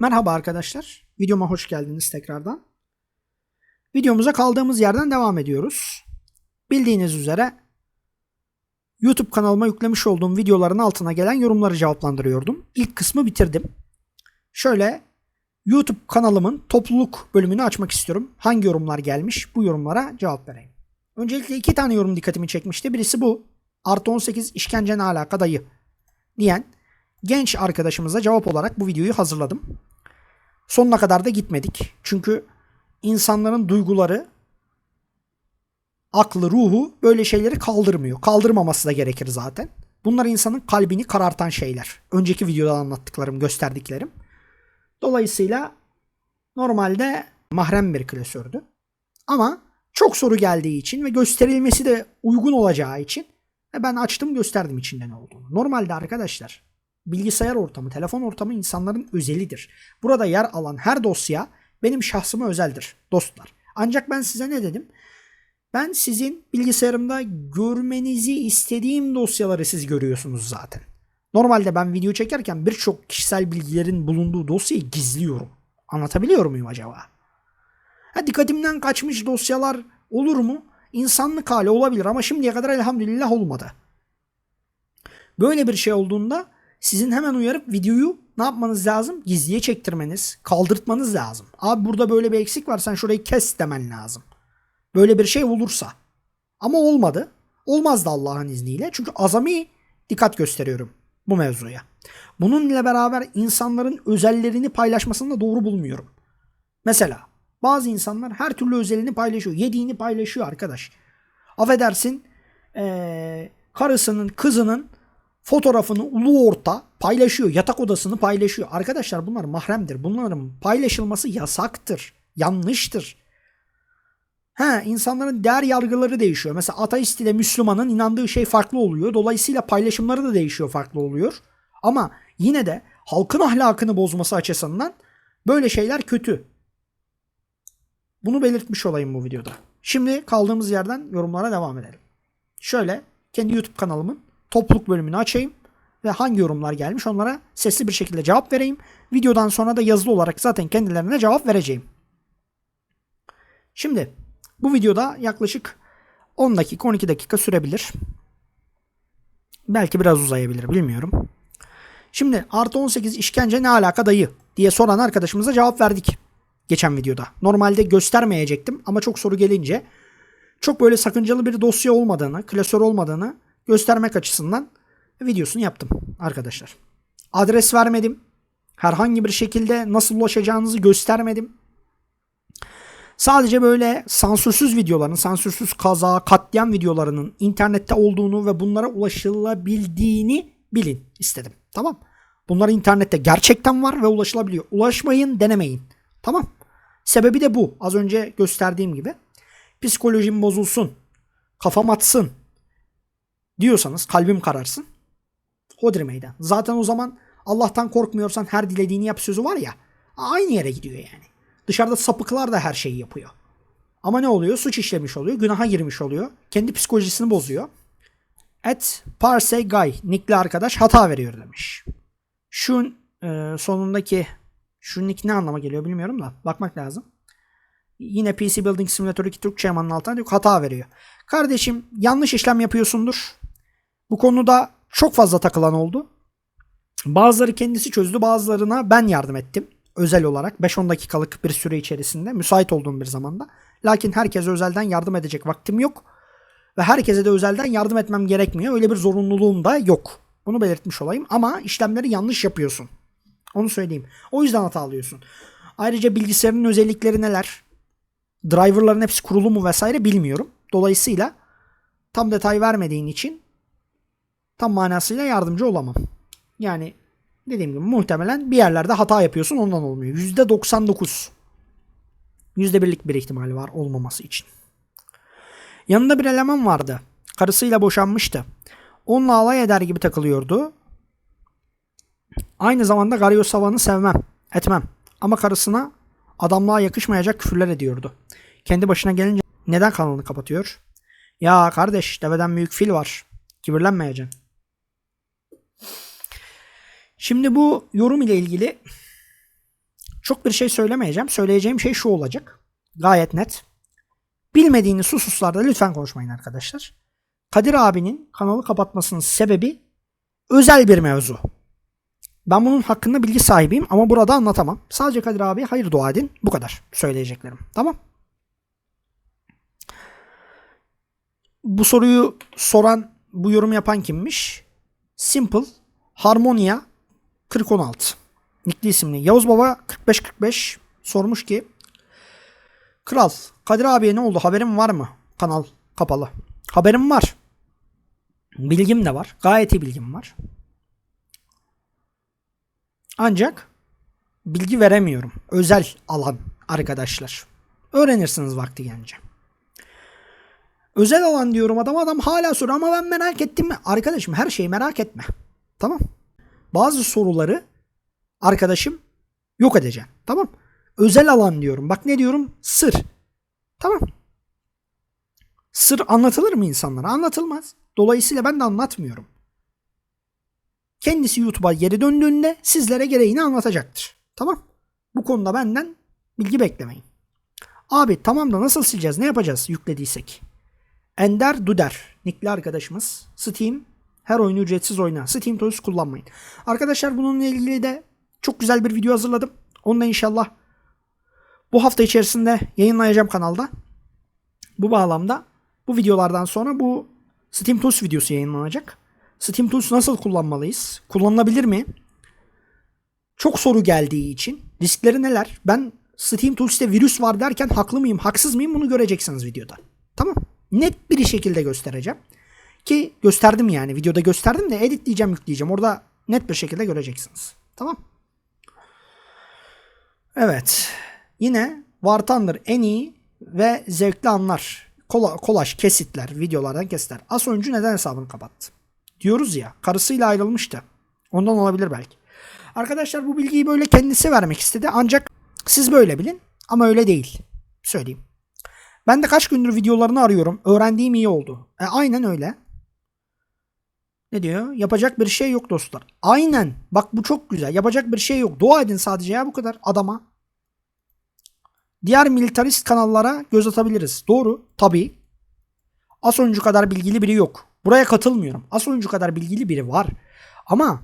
Merhaba arkadaşlar. Videoma hoş geldiniz tekrardan. Videomuza kaldığımız yerden devam ediyoruz. Bildiğiniz üzere YouTube kanalıma yüklemiş olduğum videoların altına gelen yorumları cevaplandırıyordum. İlk kısmı bitirdim. Şöyle YouTube kanalımın topluluk bölümünü açmak istiyorum. Hangi yorumlar gelmiş bu yorumlara cevap vereyim. Öncelikle iki tane yorum dikkatimi çekmişti. Birisi bu. Artı 18 işkence ne alaka dayı diyen genç arkadaşımıza cevap olarak bu videoyu hazırladım. Sonuna kadar da gitmedik. Çünkü insanların duyguları, aklı, ruhu böyle şeyleri kaldırmıyor. Kaldırmaması da gerekir zaten. Bunlar insanın kalbini karartan şeyler. Önceki videoda anlattıklarım, gösterdiklerim. Dolayısıyla normalde mahrem bir klasördü. Ama çok soru geldiği için ve gösterilmesi de uygun olacağı için ve ben açtım gösterdim içinde ne olduğunu. Normalde arkadaşlar bilgisayar ortamı, telefon ortamı insanların özelidir. Burada yer alan her dosya benim şahsıma özeldir dostlar. Ancak ben size ne dedim? Ben sizin bilgisayarımda görmenizi istediğim dosyaları siz görüyorsunuz zaten. Normalde ben video çekerken birçok kişisel bilgilerin bulunduğu dosyayı gizliyorum. Anlatabiliyor muyum acaba? Ha, dikkatimden kaçmış dosyalar olur mu? İnsanlık hali olabilir ama şimdiye kadar elhamdülillah olmadı. Böyle bir şey olduğunda sizin hemen uyarıp videoyu ne yapmanız lazım? Gizliye çektirmeniz, kaldırtmanız lazım. Abi burada böyle bir eksik var sen şurayı kes demen lazım. Böyle bir şey olursa. Ama olmadı. Olmaz da Allah'ın izniyle. Çünkü azami dikkat gösteriyorum bu mevzuya. Bununla beraber insanların özellerini paylaşmasını da doğru bulmuyorum. Mesela bazı insanlar her türlü özelini paylaşıyor. Yediğini paylaşıyor arkadaş. Affedersin ee, karısının, kızının fotoğrafını ulu orta paylaşıyor. Yatak odasını paylaşıyor. Arkadaşlar bunlar mahremdir. Bunların paylaşılması yasaktır. Yanlıştır. He, insanların değer yargıları değişiyor. Mesela ateist ile Müslümanın inandığı şey farklı oluyor. Dolayısıyla paylaşımları da değişiyor, farklı oluyor. Ama yine de halkın ahlakını bozması açısından böyle şeyler kötü. Bunu belirtmiş olayım bu videoda. Şimdi kaldığımız yerden yorumlara devam edelim. Şöyle kendi YouTube kanalımın topluluk bölümünü açayım ve hangi yorumlar gelmiş onlara sesli bir şekilde cevap vereyim. Videodan sonra da yazılı olarak zaten kendilerine cevap vereceğim. Şimdi bu videoda yaklaşık 10 dakika 12 dakika sürebilir. Belki biraz uzayabilir bilmiyorum. Şimdi artı 18 işkence ne alaka dayı diye soran arkadaşımıza cevap verdik geçen videoda. Normalde göstermeyecektim ama çok soru gelince çok böyle sakıncalı bir dosya olmadığını, klasör olmadığını göstermek açısından videosunu yaptım arkadaşlar. Adres vermedim. Herhangi bir şekilde nasıl ulaşacağınızı göstermedim. Sadece böyle sansürsüz videoların, sansürsüz kaza, katliam videolarının internette olduğunu ve bunlara ulaşılabildiğini bilin istedim. Tamam. Bunlar internette gerçekten var ve ulaşılabiliyor. Ulaşmayın, denemeyin. Tamam. Sebebi de bu. Az önce gösterdiğim gibi. Psikolojim bozulsun, kafam atsın diyorsanız, kalbim kararsın. Hodri meydan. Zaten o zaman Allah'tan korkmuyorsan her dilediğini yap sözü var ya. Aynı yere gidiyor yani. Dışarıda sapıklar da her şeyi yapıyor. Ama ne oluyor? Suç işlemiş oluyor. Günaha girmiş oluyor. Kendi psikolojisini bozuyor. Et parse guy. Nickli arkadaş hata veriyor demiş. Şu e, sonundaki şu nick ne anlama geliyor bilmiyorum da. Bakmak lazım. Yine PC Building Simulator 2 Türkçe yamanın altına diyor hata veriyor. Kardeşim yanlış işlem yapıyorsundur. Bu konuda çok fazla takılan oldu. Bazıları kendisi çözdü bazılarına ben yardım ettim özel olarak 5-10 dakikalık bir süre içerisinde müsait olduğum bir zamanda. Lakin herkese özelden yardım edecek vaktim yok. Ve herkese de özelden yardım etmem gerekmiyor. Öyle bir zorunluluğum da yok. Bunu belirtmiş olayım. Ama işlemleri yanlış yapıyorsun. Onu söyleyeyim. O yüzden hata alıyorsun. Ayrıca bilgisayarın özellikleri neler? Driverların hepsi kurulu mu vesaire bilmiyorum. Dolayısıyla tam detay vermediğin için tam manasıyla yardımcı olamam. Yani dediğim gibi muhtemelen bir yerlerde hata yapıyorsun ondan olmuyor. %99. %1'lik bir ihtimali var olmaması için. Yanında bir eleman vardı. Karısıyla boşanmıştı. Onunla alay eder gibi takılıyordu. Aynı zamanda Gario Savan'ı sevmem, etmem. Ama karısına adamlığa yakışmayacak küfürler ediyordu. Kendi başına gelince neden kanalını kapatıyor? Ya kardeş deveden büyük fil var. Kibirlenmeyeceksin. Şimdi bu yorum ile ilgili Çok bir şey söylemeyeceğim. Söyleyeceğim şey şu olacak. Gayet net. Bilmediğiniz hususlarda lütfen konuşmayın arkadaşlar. Kadir abinin kanalı kapatmasının sebebi özel bir mevzu. Ben bunun hakkında bilgi sahibiyim ama burada anlatamam. Sadece Kadir abi hayır dua edin. Bu kadar söyleyeceklerim. Tamam. Bu soruyu soran, bu yorum yapan kimmiş? Simple Harmonia 4016. Nikli isimli. Yavuz Baba 4545 sormuş ki Kral Kadir abiye ne oldu haberin var mı? Kanal kapalı. Haberim var. Bilgim de var. Gayet iyi bilgim var. Ancak bilgi veremiyorum. Özel alan arkadaşlar. Öğrenirsiniz vakti gelince. Özel alan diyorum adam adam hala soruyor ama ben merak ettim mi? Arkadaşım her şeyi merak etme. Tamam. Bazı soruları arkadaşım yok edeceğim. Tamam. Özel alan diyorum. Bak ne diyorum? Sır. Tamam. Sır anlatılır mı insanlara? Anlatılmaz. Dolayısıyla ben de anlatmıyorum. Kendisi YouTube'a geri döndüğünde sizlere gereğini anlatacaktır. Tamam. Bu konuda benden bilgi beklemeyin. Abi tamam da nasıl sileceğiz? Ne yapacağız yüklediysek? Ender Duder. Nickli arkadaşımız. Steam. Her oyunu ücretsiz oyna. Steam Tools kullanmayın. Arkadaşlar bununla ilgili de çok güzel bir video hazırladım. Onu da inşallah bu hafta içerisinde yayınlayacağım kanalda. Bu bağlamda bu videolardan sonra bu Steam Tools videosu yayınlanacak. Steam Tools nasıl kullanmalıyız? Kullanılabilir mi? Çok soru geldiği için riskleri neler? Ben Steam Tools'te virüs var derken haklı mıyım, haksız mıyım bunu göreceksiniz videoda. Tamam. Net bir şekilde göstereceğim. Ki gösterdim yani. Videoda gösterdim de editleyeceğim, yükleyeceğim. Orada net bir şekilde göreceksiniz. Tamam. Evet. Yine War Thunder en iyi ve zevkli anlar. Kola, kolaj, kesitler, videolardan kesitler. As oyuncu neden hesabını kapattı? Diyoruz ya karısıyla ayrılmıştı. Ondan olabilir belki. Arkadaşlar bu bilgiyi böyle kendisi vermek istedi. Ancak siz böyle bilin ama öyle değil. Söyleyeyim. Ben de kaç gündür videolarını arıyorum. Öğrendiğim iyi oldu. E, aynen öyle. Ne diyor? Yapacak bir şey yok dostlar. Aynen. Bak bu çok güzel. Yapacak bir şey yok. Dua edin sadece ya bu kadar adama. Diğer militarist kanallara göz atabiliriz. Doğru. Tabii. As oyuncu kadar bilgili biri yok. Buraya katılmıyorum. As oyuncu kadar bilgili biri var. Ama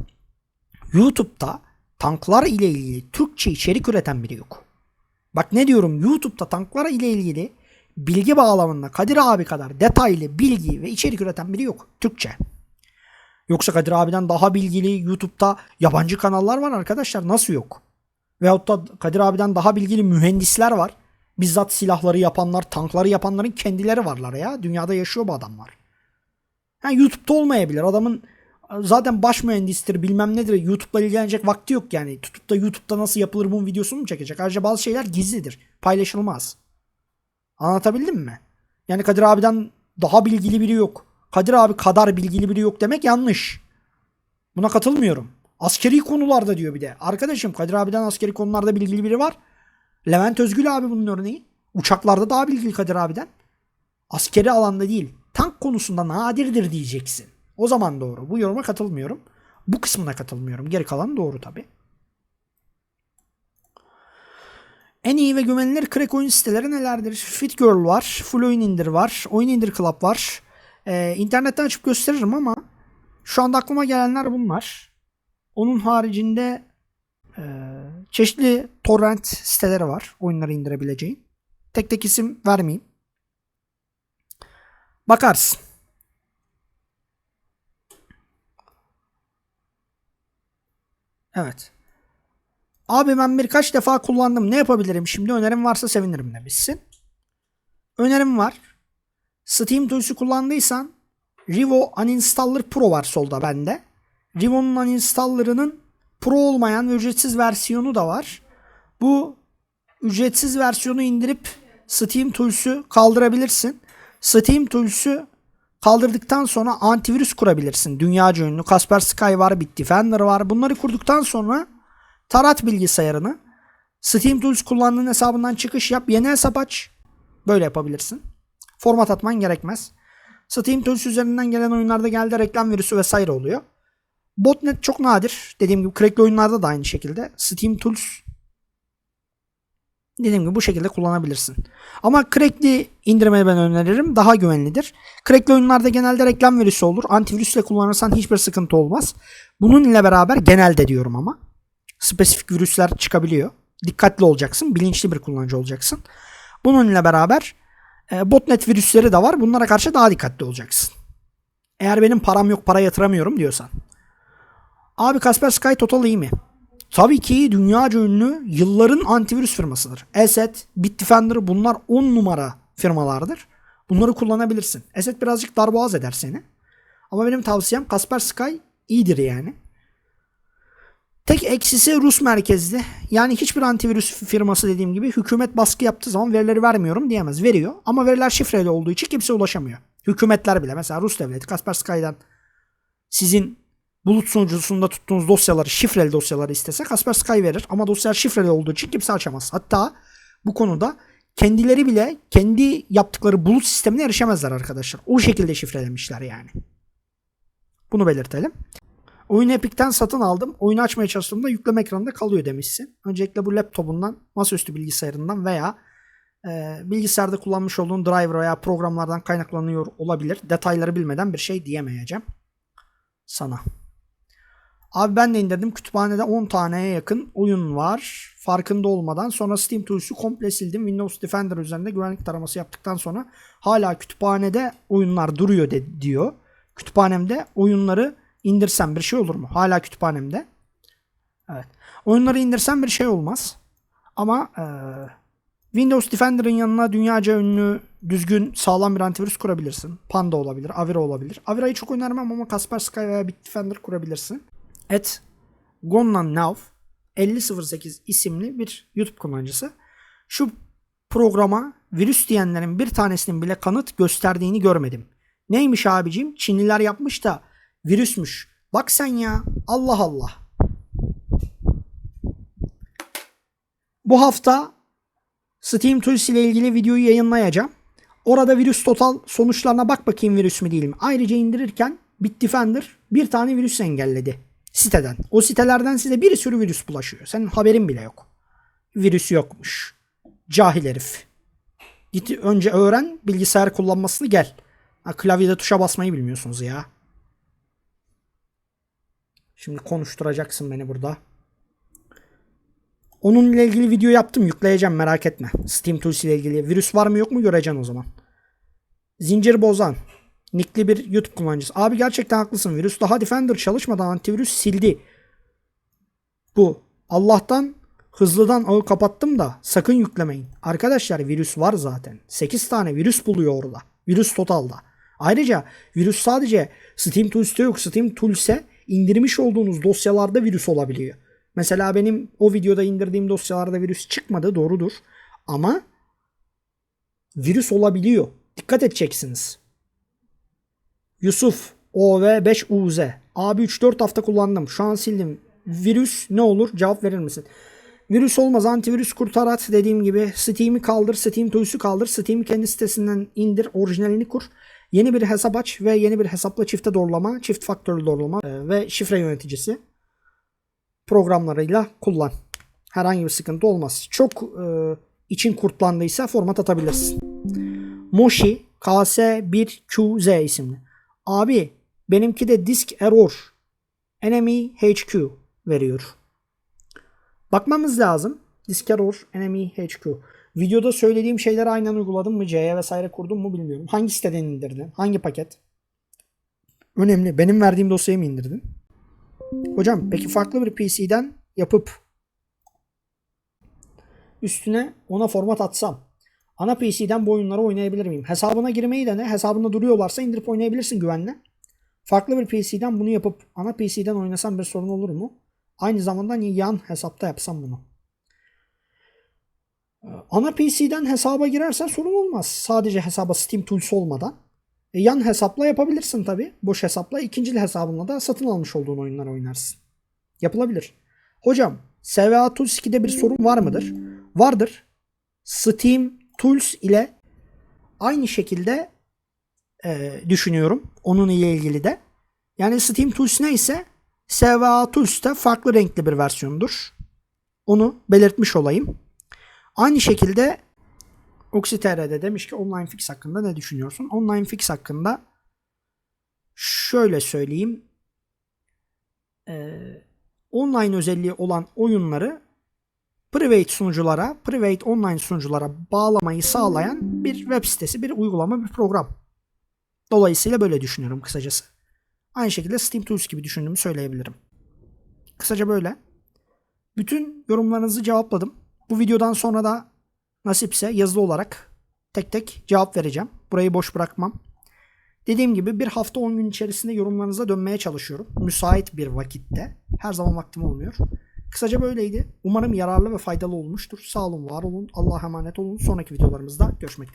YouTube'da tanklar ile ilgili Türkçe içerik üreten biri yok. Bak ne diyorum YouTube'da tanklar ile ilgili bilgi bağlamında Kadir abi kadar detaylı bilgi ve içerik üreten biri yok. Türkçe. Yoksa Kadir abiden daha bilgili YouTube'da yabancı kanallar var arkadaşlar. Nasıl yok? Veyahut da Kadir abiden daha bilgili mühendisler var. Bizzat silahları yapanlar, tankları yapanların kendileri varlar ya. Dünyada yaşıyor bu adamlar. Yani YouTube'da olmayabilir. Adamın zaten baş mühendistir bilmem nedir. YouTube'la ilgilenecek vakti yok yani. Tutup da YouTube'da nasıl yapılır bunun videosunu mu çekecek? Ayrıca bazı şeyler gizlidir. Paylaşılmaz. Anlatabildim mi? Yani Kadir abiden daha bilgili biri yok. Kadir abi kadar bilgili biri yok demek yanlış. Buna katılmıyorum. Askeri konularda diyor bir de. Arkadaşım Kadir abiden askeri konularda bilgili biri var. Levent Özgül abi bunun örneği. Uçaklarda daha bilgili Kadir abiden. Askeri alanda değil. Tank konusunda nadirdir diyeceksin. O zaman doğru. Bu yoruma katılmıyorum. Bu kısmına katılmıyorum. Geri kalan doğru tabi. En iyi ve güvenilir crack oyun siteleri nelerdir? Fit Girl var. Full Oyun İndir var. Oyun İndir Club var. Ee, internetten açıp gösteririm ama şu anda aklıma gelenler bunlar. Onun haricinde e, çeşitli torrent siteleri var. Oyunları indirebileceğin. Tek tek isim vermeyeyim. Bakarsın. Evet. Abi ben birkaç defa kullandım. Ne yapabilirim şimdi? Önerim varsa sevinirim demişsin. Önerim var. Steam Tools'u kullandıysan Rivo Uninstaller Pro var solda bende. Rivo'nun Uninstaller'ının Pro olmayan ücretsiz versiyonu da var. Bu ücretsiz versiyonu indirip Steam Tools'u kaldırabilirsin. Steam Tools'u kaldırdıktan sonra antivirüs kurabilirsin. Dünyaca ünlü Kaspersky var, Bitdefender var. Bunları kurduktan sonra tarat bilgisayarını Steam Tools kullandığın hesabından çıkış yap. Yeni hesap aç. Böyle yapabilirsin. Format atman gerekmez. Steam Tools üzerinden gelen oyunlarda geldi reklam virüsü vesaire oluyor. Botnet çok nadir. Dediğim gibi crackli oyunlarda da aynı şekilde. Steam Tools Dediğim gibi bu şekilde kullanabilirsin. Ama Crackli indirmeyi ben öneririm. Daha güvenlidir. Crackli oyunlarda genelde reklam virüsü olur. Antivirüsle kullanırsan hiçbir sıkıntı olmaz. Bunun ile beraber genelde diyorum ama. Spesifik virüsler çıkabiliyor. Dikkatli olacaksın. Bilinçli bir kullanıcı olacaksın. Bunun ile beraber botnet virüsleri de var. Bunlara karşı daha dikkatli olacaksın. Eğer benim param yok para yatıramıyorum diyorsan. Abi Kaspersky Total iyi mi? Tabii ki dünyaca ünlü yılların antivirüs firmasıdır. Asset, Bitdefender bunlar 10 numara firmalardır. Bunları kullanabilirsin. Asset birazcık darboğaz eder seni. Ama benim tavsiyem Kaspersky iyidir yani. Tek eksisi Rus merkezli. Yani hiçbir antivirüs firması dediğim gibi hükümet baskı yaptığı zaman verileri vermiyorum diyemez. Veriyor ama veriler şifreli olduğu için kimse ulaşamıyor. Hükümetler bile mesela Rus devleti Kaspersky'dan sizin bulut sunucusunda tuttuğunuz dosyaları, şifreli dosyaları istese Kaspersky verir. Ama dosyalar şifreli olduğu için kimse açamaz. Hatta bu konuda kendileri bile kendi yaptıkları bulut sistemine erişemezler arkadaşlar. O şekilde şifrelemişler yani. Bunu belirtelim. Oyunu Epic'ten satın aldım. Oyunu açmaya çalıştığımda yükleme ekranında kalıyor demişsin. Öncelikle bu laptopundan, masaüstü bilgisayarından veya e, bilgisayarda kullanmış olduğun driver veya programlardan kaynaklanıyor olabilir. Detayları bilmeden bir şey diyemeyeceğim sana. Abi ben de indirdim. Kütüphanede 10 taneye yakın oyun var. Farkında olmadan. Sonra Steam Tools'u komple sildim. Windows Defender üzerinde güvenlik taraması yaptıktan sonra hala kütüphanede oyunlar duruyor de, diyor. Kütüphanemde oyunları indirsem bir şey olur mu? Hala kütüphanemde. Evet. Oyunları indirsem bir şey olmaz. Ama e, Windows Defender'ın yanına dünyaca ünlü düzgün sağlam bir antivirüs kurabilirsin. Panda olabilir, Avira olabilir. Avira'yı çok önermem ama Kaspersky veya Bitdefender kurabilirsin. Et Gonnan Nav 5008 isimli bir YouTube kullanıcısı. Şu programa virüs diyenlerin bir tanesinin bile kanıt gösterdiğini görmedim. Neymiş abicim? Çinliler yapmış da virüsmüş. Bak sen ya. Allah Allah. Bu hafta Steam Tools ile ilgili videoyu yayınlayacağım. Orada virüs total sonuçlarına bak bakayım virüs mü değil mi? Ayrıca indirirken Bitdefender bir tane virüs engelledi siteden. O sitelerden size bir sürü virüs bulaşıyor. Senin haberin bile yok. Virüs yokmuş. Cahil herif. Git önce öğren bilgisayar kullanmasını gel. Ha, klavyede tuşa basmayı bilmiyorsunuz ya. Şimdi konuşturacaksın beni burada. Onunla ilgili video yaptım. Yükleyeceğim merak etme. Steam Tools ile ilgili. Virüs var mı yok mu göreceksin o zaman. Zincir bozan. Nickli bir YouTube kullanıcısı. Abi gerçekten haklısın. Virüs daha Defender çalışmadan antivirüs sildi. Bu. Allah'tan hızlıdan ağı kapattım da sakın yüklemeyin. Arkadaşlar virüs var zaten. 8 tane virüs buluyor orada. Virüs totalda. Ayrıca virüs sadece Steam Tools'te yok. Steam Tools'e indirmiş olduğunuz dosyalarda virüs olabiliyor. Mesela benim o videoda indirdiğim dosyalarda virüs çıkmadı doğrudur. Ama virüs olabiliyor. Dikkat edeceksiniz. Yusuf OV5UZ. Abi 3-4 hafta kullandım. Şu an sildim. Virüs ne olur? Cevap verir misin? Virüs olmaz. Antivirüs kurtarat dediğim gibi. Steam'i kaldır. Steam Tools'u kaldır. Steam'i kendi sitesinden indir. Orijinalini kur. Yeni bir hesap aç ve yeni bir hesapla çifte doğrulama, çift faktörlü doğrulama e, ve şifre yöneticisi programlarıyla kullan. Herhangi bir sıkıntı olmaz. Çok e, için kurtlandıysa format atabilirsin. Moshi KS1QZ isimli. Abi benimki de disk error enemy HQ veriyor. Bakmamız lazım. Disk error enemy HQ. Videoda söylediğim şeyleri aynen uyguladım mı? C'ye vesaire kurdum mu bilmiyorum. Hangi siteden indirdin? Hangi paket? Önemli. Benim verdiğim dosyayı mı indirdin? Hocam peki farklı bir PC'den yapıp üstüne ona format atsam ana PC'den bu oyunları oynayabilir miyim? Hesabına girmeyi dene. Hesabında duruyorlarsa indirip oynayabilirsin güvenle. Farklı bir PC'den bunu yapıp ana PC'den oynasam bir sorun olur mu? Aynı zamanda yan hesapta yapsam bunu. Ana PC'den hesaba girersen sorun olmaz. Sadece hesaba Steam Tools olmadan. E, yan hesapla yapabilirsin tabi. Boş hesapla. ikinci hesabınla da satın almış olduğun oyunlar oynarsın. Yapılabilir. Hocam SVA Tools 2'de bir sorun var mıdır? Vardır. Steam Tools ile aynı şekilde e, düşünüyorum. Onun ile ilgili de. Yani Steam Tools neyse SVA Tools da farklı renkli bir versiyondur. Onu belirtmiş olayım. Aynı şekilde OxyTR'de demiş ki online fix hakkında ne düşünüyorsun? Online fix hakkında şöyle söyleyeyim. Ee, online özelliği olan oyunları private sunuculara, private online sunuculara bağlamayı sağlayan bir web sitesi, bir uygulama, bir program. Dolayısıyla böyle düşünüyorum kısacası. Aynı şekilde Steam Tools gibi düşündüğümü söyleyebilirim. Kısaca böyle. Bütün yorumlarınızı cevapladım. Bu videodan sonra da nasipse yazılı olarak tek tek cevap vereceğim. Burayı boş bırakmam. Dediğim gibi bir hafta 10 gün içerisinde yorumlarınıza dönmeye çalışıyorum. Müsait bir vakitte. Her zaman vaktim olmuyor. Kısaca böyleydi. Umarım yararlı ve faydalı olmuştur. Sağ olun, var olun. Allah'a emanet olun. Sonraki videolarımızda görüşmek dileğiyle.